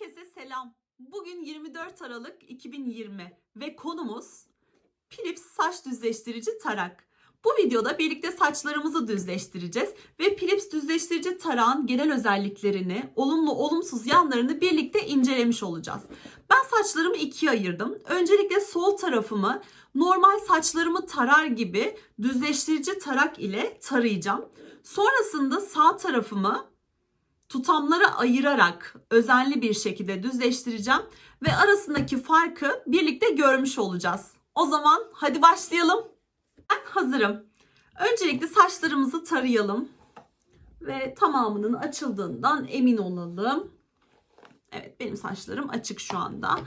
Herkese selam. Bugün 24 Aralık 2020 ve konumuz Philips saç düzleştirici tarak. Bu videoda birlikte saçlarımızı düzleştireceğiz ve Philips düzleştirici tarağın genel özelliklerini, olumlu olumsuz yanlarını birlikte incelemiş olacağız. Ben saçlarımı ikiye ayırdım. Öncelikle sol tarafımı normal saçlarımı tarar gibi düzleştirici tarak ile tarayacağım. Sonrasında sağ tarafımı tutamlara ayırarak özenli bir şekilde düzleştireceğim ve arasındaki farkı birlikte görmüş olacağız. O zaman hadi başlayalım. Ben hazırım. Öncelikle saçlarımızı tarayalım ve tamamının açıldığından emin olalım. Evet benim saçlarım açık şu anda.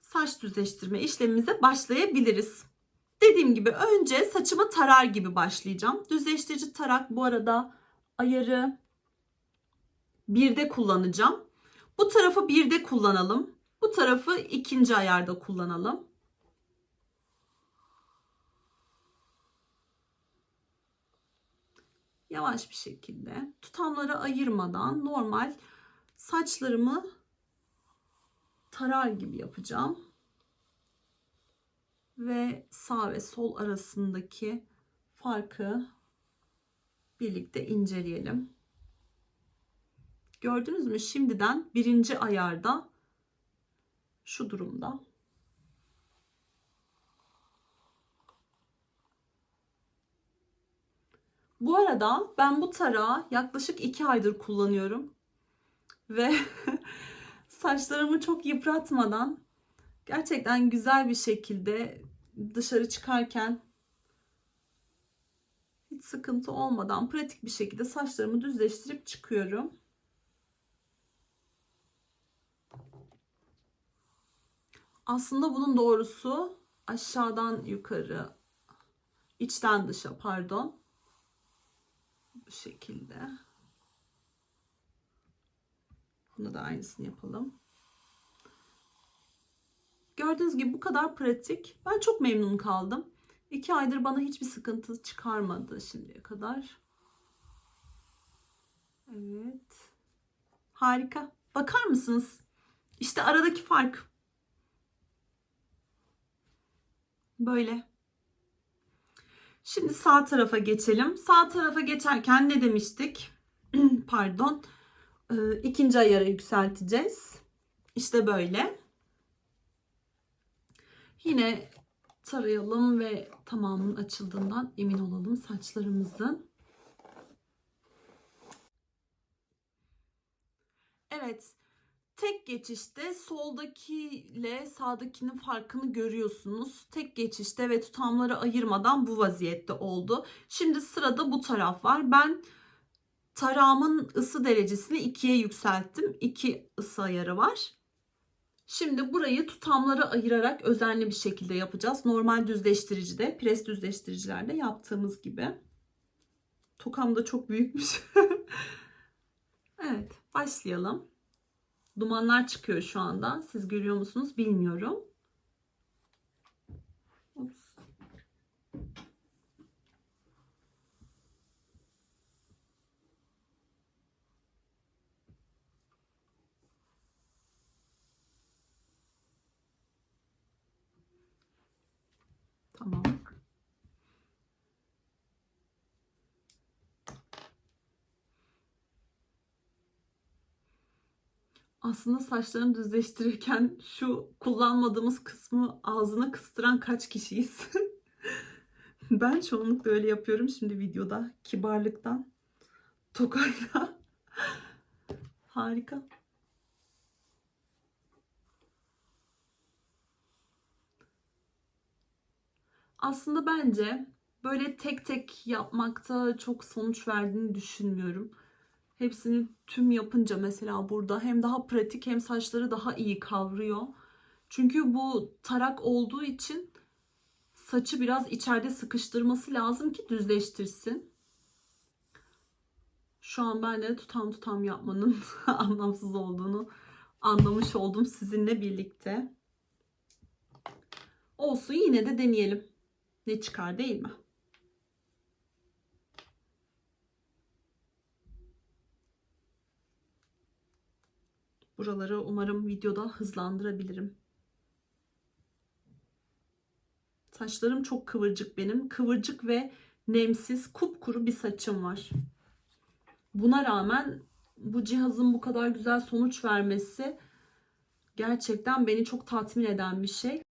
Saç düzleştirme işlemimize başlayabiliriz. Dediğim gibi önce saçımı tarar gibi başlayacağım. Düzleştirici tarak bu arada ayarı birde kullanacağım. Bu tarafı birde kullanalım. Bu tarafı ikinci ayarda kullanalım. Yavaş bir şekilde tutamları ayırmadan normal saçlarımı tarar gibi yapacağım. Ve sağ ve sol arasındaki farkı birlikte inceleyelim. Gördünüz mü? Şimdiden birinci ayarda şu durumda. Bu arada ben bu tarağı yaklaşık iki aydır kullanıyorum. Ve saçlarımı çok yıpratmadan gerçekten güzel bir şekilde dışarı çıkarken hiç sıkıntı olmadan pratik bir şekilde saçlarımı düzleştirip çıkıyorum. Aslında bunun doğrusu aşağıdan yukarı, içten dışa pardon. Bu şekilde. Buna da aynısını yapalım. Gördüğünüz gibi bu kadar pratik. Ben çok memnun kaldım. İki aydır bana hiçbir sıkıntı çıkarmadı şimdiye kadar. Evet. Harika. Bakar mısınız? İşte aradaki fark. Böyle. Şimdi sağ tarafa geçelim. Sağ tarafa geçerken ne demiştik? Pardon. Ee, ikinci ayara yükselteceğiz. İşte böyle. Yine tarayalım ve tamamının açıldığından emin olalım saçlarımızın. Evet. Tek geçişte soldaki ile sağdakinin farkını görüyorsunuz. Tek geçişte ve tutamları ayırmadan bu vaziyette oldu. Şimdi sırada bu taraf var. Ben tarağımın ısı derecesini ikiye yükselttim. 2 ısı ayarı var. Şimdi burayı tutamlara ayırarak özenli bir şekilde yapacağız. Normal düzleştiricide, pres düzleştiricilerde yaptığımız gibi. Tokam da çok büyükmüş. evet, başlayalım. Dumanlar çıkıyor şu anda. Siz görüyor musunuz bilmiyorum. Tamam. Aslında saçlarını düzleştirirken şu kullanmadığımız kısmı ağzına kıstıran kaç kişiyiz? ben çoğunlukla öyle yapıyorum şimdi videoda kibarlıktan. Tokayla. Harika. Aslında bence böyle tek tek yapmakta çok sonuç verdiğini düşünmüyorum. Hepsini tüm yapınca mesela burada hem daha pratik hem saçları daha iyi kavruyor. Çünkü bu tarak olduğu için saçı biraz içeride sıkıştırması lazım ki düzleştirsin. Şu an ben de tutam tutam yapmanın anlamsız olduğunu anlamış oldum sizinle birlikte. Olsun yine de deneyelim. Ne çıkar değil mi? Buraları umarım videoda hızlandırabilirim. Saçlarım çok kıvırcık benim. Kıvırcık ve nemsiz, kupkuru bir saçım var. Buna rağmen bu cihazın bu kadar güzel sonuç vermesi gerçekten beni çok tatmin eden bir şey.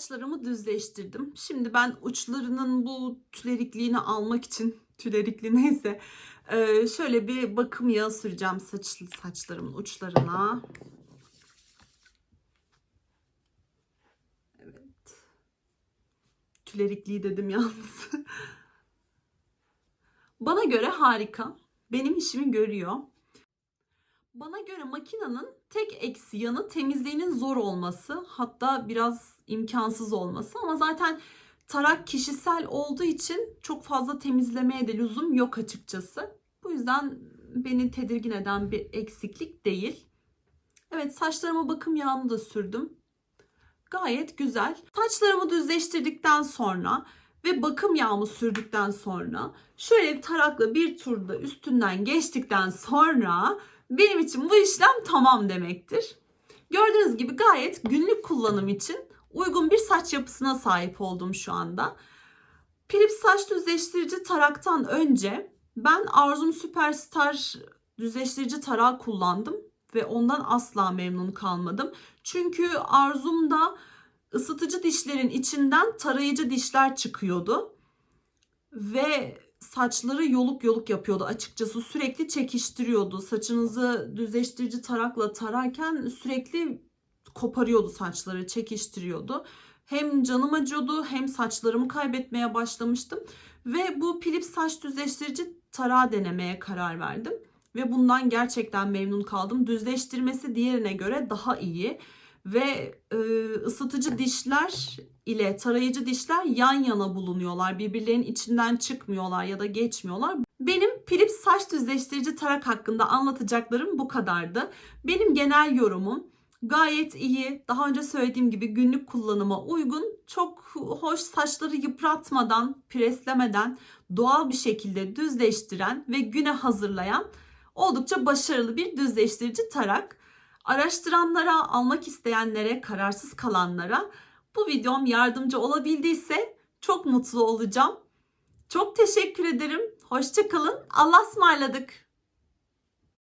Saçlarımı düzleştirdim. Şimdi ben uçlarının bu tülerikliğini almak için tülerikli neyse e, şöyle bir bakım yağı süreceğim saç, saçlarımın uçlarına. Evet. Tülerikliği dedim yalnız. Bana göre harika. Benim işimi görüyor. Bana göre makinenin tek eksi yanı temizliğinin zor olması. Hatta biraz imkansız olması. Ama zaten tarak kişisel olduğu için çok fazla temizlemeye de lüzum yok açıkçası. Bu yüzden beni tedirgin eden bir eksiklik değil. Evet saçlarıma bakım yağını da sürdüm. Gayet güzel. Saçlarımı düzleştirdikten sonra ve bakım yağımı sürdükten sonra şöyle bir tarakla bir turda üstünden geçtikten sonra benim için bu işlem tamam demektir. Gördüğünüz gibi gayet günlük kullanım için uygun bir saç yapısına sahip oldum şu anda. Philips saç düzleştirici taraktan önce ben Arzum Superstar düzleştirici tarağı kullandım ve ondan asla memnun kalmadım. Çünkü Arzum'da ısıtıcı dişlerin içinden tarayıcı dişler çıkıyordu. Ve saçları yoluk yoluk yapıyordu açıkçası sürekli çekiştiriyordu. Saçınızı düzleştirici tarakla tararken sürekli koparıyordu saçları, çekiştiriyordu. Hem canım acıyordu hem saçlarımı kaybetmeye başlamıştım. Ve bu Philips saç düzleştirici tarağı denemeye karar verdim. Ve bundan gerçekten memnun kaldım. Düzleştirmesi diğerine göre daha iyi. Ve e, ısıtıcı dişler ile tarayıcı dişler yan yana bulunuyorlar. Birbirlerinin içinden çıkmıyorlar ya da geçmiyorlar. Benim Philips saç düzleştirici tarak hakkında anlatacaklarım bu kadardı. Benim genel yorumum gayet iyi. Daha önce söylediğim gibi günlük kullanıma uygun. Çok hoş saçları yıpratmadan, preslemeden doğal bir şekilde düzleştiren ve güne hazırlayan oldukça başarılı bir düzleştirici tarak. Araştıranlara, almak isteyenlere, kararsız kalanlara bu videom yardımcı olabildiyse çok mutlu olacağım. Çok teşekkür ederim. Hoşçakalın. Allah'a ısmarladık.